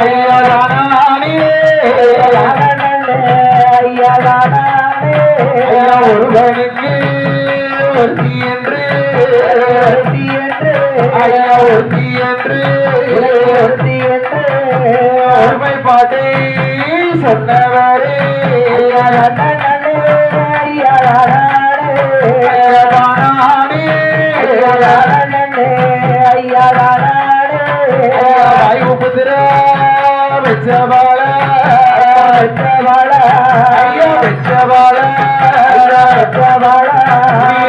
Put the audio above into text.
ஐயா தானானே ஐயா ஒருத்தி என்று. ஐயா ஒருத்தி என்று. ஒருமை பாட்டை சொன்னவரே. ஐயா ஐயா வெச்சபால ஐயா வெச்சபால வீர ஆற்றினை